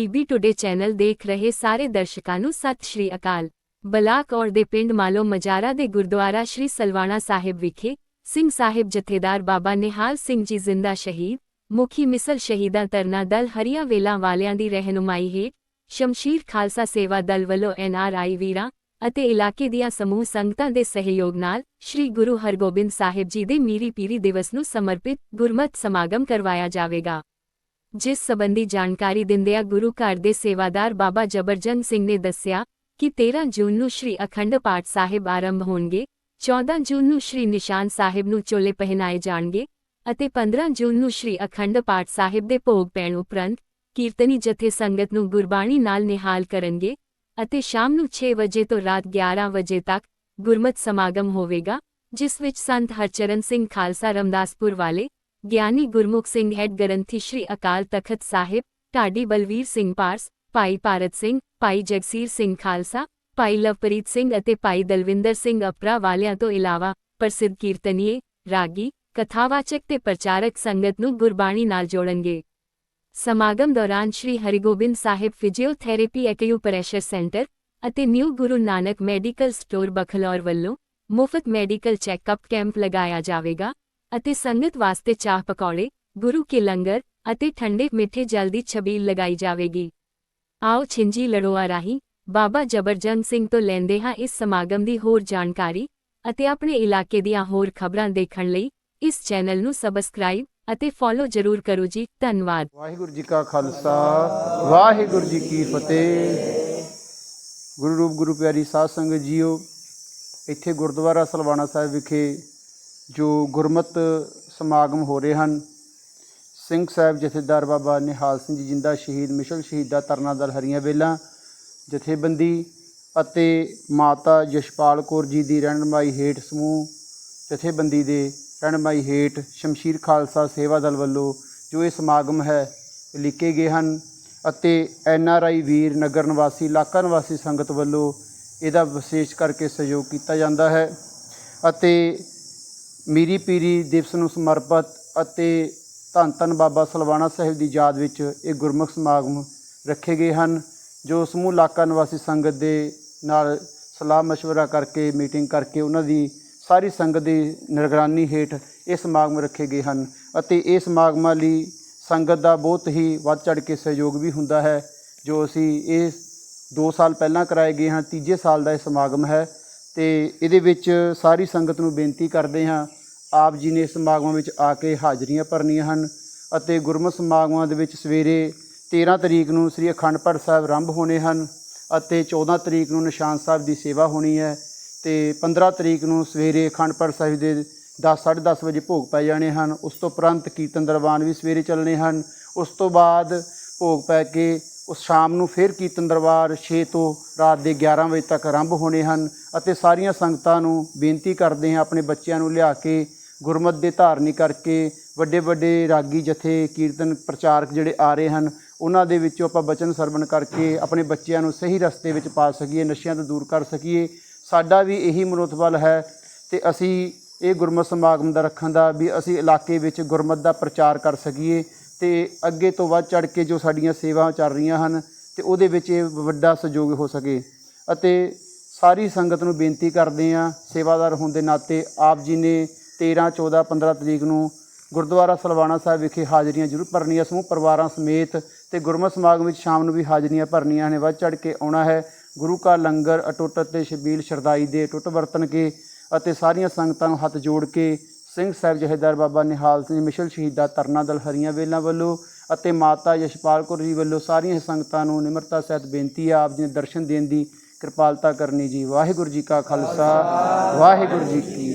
PB today channel ਦੇਖ ਰਹੇ ਸਾਰੇ ਦਰਸ਼ਕਾਂ ਨੂੰ ਸਤਿ ਸ਼੍ਰੀ ਅਕਾਲ ਬਲਾਕ ਔਰ ਦੇ ਪਿੰਡ ਮਾਲੋ ਮਜਾਰਾ ਦੇ ਗੁਰਦੁਆਰਾ ਸ਼੍ਰੀ ਸਲਵਾਣਾ ਸਾਹਿਬ ਵਿਖੇ ਸਿੰਘ ਸਾਹਿਬ ਜਥੇਦਾਰ ਬਾਬਾ ਨਿਹਾਲ ਸਿੰਘ ਜੀ ਜ਼ਿੰਦਾ ਸ਼ਹੀਦ ਮੁਖੀ ਮਿਸਲ ਸ਼ਹੀਦਾਂ ਤਰਨਾ ਦਲ ਹਰੀਆਂ ਵੇਲਾਂ ਵਾਲਿਆਂ ਦੀ ਰਹਿਨੁਮਾਈ ਹੇਠ ਸ਼ਮਸ਼ੀਰ ਖਾਲਸਾ ਸੇਵਾ ਦਲ ਵੱਲੋਂ ਐਨਆਰਆਈ ਵੀਰਾਂ ਅਤੇ ਇਲਾਕੇ ਦੀਆਂ ਸਮੂਹ ਸੰਗਤਾਂ ਦੇ ਸਹਿਯੋਗ ਨਾਲ ਸ੍ਰੀ ਗੁਰੂ ਹਰਗੋਬਿੰਦ ਸਾਹਿਬ ਜੀ ਦੇ ਮੀਰੀ ਪੀਰੀ ਦਿਵਸ ਨੂੰ ਸਮਰਪਿਤ ਗੁਰਮਤ ਸਮਾਗਮ ਕਰਵਾਇਆ ਜਾਵੇਗਾ ਜਿਸ ਸਬੰਧੀ ਜਾਣਕਾਰੀ ਦਿੰਦਿਆਂ ਗੁਰੂ ਘਰ ਦੇ ਸੇਵਾਦਾਰ ਬਾਬਾ ਜਬਰਜੰਗ ਸਿੰਘ ਨੇ ਦੱਸਿਆ ਕਿ 13 ਜੂਨ ਨੂੰ ਸ੍ਰੀ ਅਖੰਡ ਪਾਠ ਸਾਹਿਬ ਆਰੰਭ ਹੋਣਗੇ 14 ਜੂਨ ਨੂੰ ਸ੍ਰੀ ਨਿਸ਼ਾਨ ਸਾਹਿਬ ਨੂੰ ਚੋਲੇ ਪਹਿਨਾਏ ਜਾਣਗੇ ਅਤੇ 15 ਜੂਨ ਨੂੰ ਸ੍ਰੀ ਅਖੰਡ ਪਾਠ ਸਾਹਿਬ ਦੇ ਭੋਗ ਪੈਣ ਉਪਰੰਤ ਕੀਰਤਨੀ ਜਥੇ ਸੰਗਤ ਨੂੰ ਗੁਰਬਾਣੀ ਨਾਲ ਨਿਹਾਲ ਕਰਨਗੇ ਅਤੇ ਸ਼ਾਮ ਨੂੰ 6 ਵਜੇ ਤੋਂ ਰਾਤ 11 ਵਜੇ ਤੱਕ ਗੁਰਮਤ ਸਮਾਗਮ ਹੋਵੇਗਾ, ਜਿਸ ਵਿੱਚ ਸੰਤ ਹਰਚਰਨ ਸਿੰਘ ਖਾਲਸਾ ਰਮਦਾਸਪੁਰ ਵਾਲੇ ਗਿਆਨੀ ਗੁਰਮੁਖ ਸਿੰਘ ਹੈਡ ਗ੍ਰੰਥੀ ਸ਼੍ਰੀ ਅਕਾਲ ਤਖਤ ਸਾਹਿਬ, ਢਾਡੀ ਬਲਵੀਰ ਸਿੰਘ ਪਾਰਸ, ਭਾਈ ਭਾਰਤ ਸਿੰਘ, ਭਾਈ ਜਗਸੀਰ ਸਿੰਘ ਖਾਲਸਾ, ਭਾਈ ਲਵਪ੍ਰੀਤ ਸਿੰਘ ਅਤੇ ਭਾਈ ਦਲਵਿੰਦਰ ਸਿੰਘ ਅਪਰਾ ਵਾਲਿਆਂ ਤੋਂ ਇਲਾਵਾ ਪ੍ਰਸਿੱਧ ਕੀਰਤਨੀਏ, ਰਾਗੀ, ਕਥਾਵਾਚਕ ਤੇ ਪ੍ਰਚਾਰਕ ਸੰਗਤ ਨੂੰ ਗੁਰਬਾਣੀ ਨਾਲ ਜੋੜਨਗੇ। ਸਮਾਗਮ ਦੌਰਾਨ Shri Hargobind Sahib physiotherapy acupressure centre ਅਤੇ new Guru Nanak medical store Bakhlaur ਵੱਲੋਂ ਮੁਫਤ ਮੈਡੀਕਲ ਚੈੱਕਅਪ ਕੈਂਪ ਲਗਾਇਆ ਜਾਵੇਗਾ। ਅਤੇ ਸੰਗਤ ਵਾਸਤੇ ਚਾਹ ਪਕੌੜੇ, ਗੁਰੂ ਕੇ ਲੰਗਰ ਅਤੇ ਠੰਡੇ ਮਿੱਠੇ ਜਲ ਦੀ ਛਬੀਲ ਲਗਾਈ ਜਾਵੇਗੀ। ਆਓ ਛਿੰਜੀ ਲੜੋਆ ਰਾਹੀਂ ਬਾਬਾ ਜਬਰਜੰਗ ਸਿੰਘ ਤੋਂ ਲੈਂਦੇ ਹਾਂ ਇਸ ਸਮਾਗਮ ਦੀ ਹੋਰ ਜਾਣਕਾਰੀ ਅਤੇ ਆਪਣੇ ਇਲਾਕੇ ਦੀਆਂ ਹੋਰ ਖਬਰਾਂ ਦੇਖਣ ਲਈ ਇਸ ਚੈਨਲ ਨੂੰ ਸਬਸਕ੍ਰਾਈਬ ਅਤੇ ਫੋਲੋ ਜ਼ਰੂਰ ਕਰੋ ਜੀ, ਧੰਨਵਾਦ। ਵਾਹਿਗੁਰੂ ਜੀ ਕਾ ਖਾਲਸਾ, ਵਾਹਿਗੁਰੂ ਜੀ ਕੀ ਫਤਿਹ। ਗੁਰੂ ਰੂਪ ਗੁਰੂ ਪਿਆਰੀ ਸਾਧ ਸੰਗਤ ਜੀਓ, ਇੱਥੇ ਗੁਰਦੁਆਰਾ ਸਲਵਾਣਾ ਸਾਹਿਬ ਵਿਖੇ ਜੋ ਗੁਰਮਤ ਸਮਾਗਮ ਹੋ ਰਹੇ ਹਨ, ਸਿੰਘ ਸਾਹਿਬ ਜਥੇਦਾਰ ਬਾਬਾ ਨਿਹਾਲ ਸਿੰਘ ਜੀ ਜਿੰਦਾ ਸ਼ਹੀਦ ਮਿਸ਼ਲ ਸ਼ਹੀਦਾ ਤਰਨਾ ਦਲ ਹਰੀਆਂ ਵੇਲਾਂ, ਜਥੇਬੰਦੀ ਅਤੇ ਮਾਤਾ ਜਸ਼ਪਾਲ ਕੌਰ ਜੀ ਦੀ ਰਹਿਨਮਾਈ ਹੇਠ ਸਮੂਹ ਜਥੇਬੰਦੀ ਦੇ ਰਹਿਨਮਾਈ ਹੇਠ ਸ਼ਮਸ਼ੀਰ ਖਾਲਸਾ ਸੇਵਾ ਦਲ ਵੱਲੋਂ ਜੋ ਇਹ ਸਮਾਗਮ ਹੈ ਲਿਖੇ ਗਏ ਹਨ ਅਤੇ ਐਨ ਆਰ ਆਈ ਵੀਰ ਨਗਰ ਨਿਵਾਸੀ, ਇਲਾਕਾ ਨਿਵਾਸੀ ਸੰਗਤ ਵੱਲੋਂ ਇਹਦਾ ਵਿਸ਼ੇਸ਼ ਕਰਕੇ ਸਹਿਯੋਗ ਕੀਤਾ ਜਾਂਦਾ ਹੈ ਅਤੇ ਮੀਰੀ ਪੀਰੀ ਦਿਵਸ ਨੂੰ ਸਮਰਪਿਤ ਅਤੇ ਧੰਨ ਧੰਨ ਬਾਬਾ ਸਲਵਾਣਾ ਸਾਹਿਬ ਦੀ ਯਾਦ ਵਿੱਚ ਇਹ ਗੁਰਮੁਖ ਸਮਾਗਮ ਰੱਖੇ ਗਏ ਹਨ ਜੋ ਸਮੂਹ ਇਲਾਕਾ ਨਿਵਾਸੀ ਸੰਗਤ ਦੇ ਨਾਲ ਸਲਾਹ مشورہ ਕਰਕੇ ਮੀਟਿੰਗ ਕਰਕੇ ਉਹਨਾਂ ਦੀ ਸਾਰੀ ਸੰਗਤ ਦੀ ਨਿਗਰਾਨੀ ਹੇਠ ਇਹ ਸਮਾਗਮ ਰੱਖੇ ਗਏ ਹਨ ਅਤੇ ਇਹ ਸਮਾਗਮਾਂ ਲਈ ਸੰਗਤ ਦਾ ਬਹੁਤ ਹੀ ਵੱਧ ਚੜ ਕੇ ਸਹਿਯੋਗ ਵੀ ਹੁੰਦਾ ਹੈ ਜੋ ਅਸੀਂ ਇਹ 2 ਸਾਲ ਪਹਿਲਾਂ ਕਰਾਏ ਗਏ ਹਨ ਤੀਜੇ ਸਾਲ ਦਾ ਇਹ ਸਮਾਗਮ ਹੈ ਤੇ ਇਹਦੇ ਵਿੱਚ ਸਾਰੀ ਸੰਗਤ ਨੂੰ ਬੇਨਤੀ ਕਰਦੇ ਹਾਂ, ਆਪ ਜੀ ਨੇ ਸਮਾਗਮਾਂ ਵਿੱਚ ਆ ਕੇ ਹਾਜ਼ਰੀਆਂ ਭਰਨੀਆਂ ਹਨ ਅਤੇ ਗੁਰਮਤਿ ਸਮਾਗਮਾਂ ਦੇ ਵਿੱਚ ਸਵੇਰੇ 13 ਤਰੀਕ ਨੂੰ ਸ੍ਰੀ ਅਖੰਡ ਪਾਠ ਸਾਹਿਬ ਆਰੰਭ ਹੋਣੇ ਹਨ ਅਤੇ 14 ਤਰੀਕ ਨੂੰ ਨਿਸ਼ਾਨ ਸਾਹਿਬ ਦੀ ਸੇਵਾ ਹੋਣੀ ਹੈ ਤੇ 15 ਤਰੀਕ ਨੂੰ ਸਵੇਰੇ ਅਖੰਡ ਪਾਠ ਸਾਹਿਬ ਦੇ 10 10:30 ਵਜੇ ਭੋਗ ਪੈ ਜਾਣੇ ਹਨ। ਉਸ ਤੋਂ ਉਪਰੰਤ ਕੀਰਤਨ ਦਰਬਾਨ ਵੀ ਸਵੇਰੇ ਚੱਲਣੇ ਹਨ। ਉਸ ਤੋਂ ਬਾਅਦ ਭੋਗ ਪੈ ਕੇ ਉਹ ਸ਼ਾਮ ਨੂੰ ਫਿਰ ਕੀਰਤਨ ਦਰਬਾਰ 6 ਤੋਂ ਰਾਤ ਦੇ 11 ਵਜੇ ਤੱਕ ਆਰੰਭ ਹੋਣੇ ਹਨ ਅਤੇ ਸਾਰੀਆਂ ਸੰਗਤਾਂ ਨੂੰ ਬੇਨਤੀ ਕਰਦੇ ਹਾਂ ਆਪਣੇ ਬੱਚਿਆਂ ਨੂੰ ਲਿਆ ਕੇ ਗੁਰਮਤ ਦੇ ਧਾਰਨੀ ਕਰਕੇ ਵੱਡੇ ਵੱਡੇ ਰਾਗੀ ਜਥੇ ਕੀਰਤਨ ਪ੍ਰਚਾਰਕ ਜਿਹੜੇ ਆ ਰਹੇ ਹਨ, ਉਹਨਾਂ ਦੇ ਵਿੱਚੋਂ ਆਪਾਂ ਬਚਨ ਸਰਵਣ ਕਰਕੇ ਆਪਣੇ ਬੱਚਿਆਂ ਨੂੰ ਸਹੀ ਰਸਤੇ ਵਿੱਚ ਪਾ ਸਕੀਏ, ਨਸ਼ਿਆਂ ਤੋਂ ਦੂਰ ਕਰ ਸਕੀਏ। ਸਾਡਾ ਵੀ ਇਹੀ ਮਨੋਤਬਲ ਹੈ ਤੇ ਅਸੀਂ ਇਹ ਗੁਰਮਤ ਸਮਾਗਮ ਦਾ ਰੱਖਣ ਦਾ ਵੀ ਅਸੀਂ ਇਲਾਕੇ ਵਿੱਚ ਗੁਰਮਤ ਦਾ ਪ੍ਰਚਾਰ ਕਰ ਸਕੀਏ। ਤੇ ਅੱਗੇ ਤੋਂ ਵੱਧ ਚੜ ਕੇ ਜੋ ਸਾਡੀਆਂ ਸੇਵਾਵਾਂ ਚੱਲ ਰਹੀਆਂ ਹਨ ਤੇ ਉਹਦੇ ਵਿੱਚ ਇਹ ਵੱਡਾ ਸਹਿਯੋਗ ਹੋ ਸਕੇ। ਅਤੇ ਸਾਰੀ ਸੰਗਤ ਨੂੰ ਬੇਨਤੀ ਕਰਦੇ ਹਾਂ, ਸੇਵਾਦਾਰ ਹੋਣ ਦੇ ਨਾਤੇ ਆਪ ਜੀ ਨੇ 13 14 15 ਤਰੀਕ ਨੂੰ ਗੁਰਦੁਆਰਾ ਸਲਵਾਣਾ ਸਾਹਿਬ ਵਿਖੇ ਹਾਜ਼ਰੀਆਂ ਜ਼ਰੂਰ ਭਰਨੀਆਂ, ਸਮੂਹ ਪਰਿਵਾਰਾਂ ਸਮੇਤ ਤੇ ਗੁਰਮਤਿ ਸਮਾਗਮ ਵਿੱਚ ਸ਼ਾਮ ਨੂੰ ਵੀ ਹਾਜ਼ਰੀਆਂ ਭਰਨੀਆਂ ਨੇ। ਵੱਧ ਚੜ ਕੇ ਆਉਣਾ ਹੈ। ਗੁਰੂ ਕਾ ਲੰਗਰ, ਅਟੁੱਟ ਅਤੇ ਸ਼ਬੀਲ ਸ਼ਰਦਾਈ ਦੇ ਟੁੱਟ ਵਰਤਨ ਕੇ ਅਤੇ ਸਾਰੀਆਂ ਸੰਗਤਾਂ ਨੂੰ ਹੱਥ ਜੋੜ ਕੇ ਸਿੰਘ ਸਾਹਿਬ ਜਹੇਦਾਰ ਬਾਬਾ ਨਿਹਾਲ ਸਿੰਘ ਮਿਸ਼ਲ ਸ਼ਹੀਦਾ ਤਰਨਾ ਦਲ ਹਰੀਆਂ ਵੇਲਾਂ ਵੱਲੋਂ ਅਤੇ ਮਾਤਾ ਯਸ਼ਪਾਲ ਕੌਰ ਜੀ ਵੱਲੋਂ ਸਾਰੀਆਂ ਸੰਗਤਾਂ ਨੂੰ ਨਿਮਰਤਾ ਸਹਿਤ ਬੇਨਤੀ ਆ, ਆਪ ਜੀ ਦੇ ਦਰਸ਼ਨ ਦੇਣ ਦੀ ਕਿਰਪਾਲਤਾ ਕਰਨੀ ਜੀ। ਵਾਹਿਗੁਰੂ ਜੀ ਕਾ ਖਾਲਸਾ, ਵਾਹਿਗੁਰੂ ਜੀ ਕੀ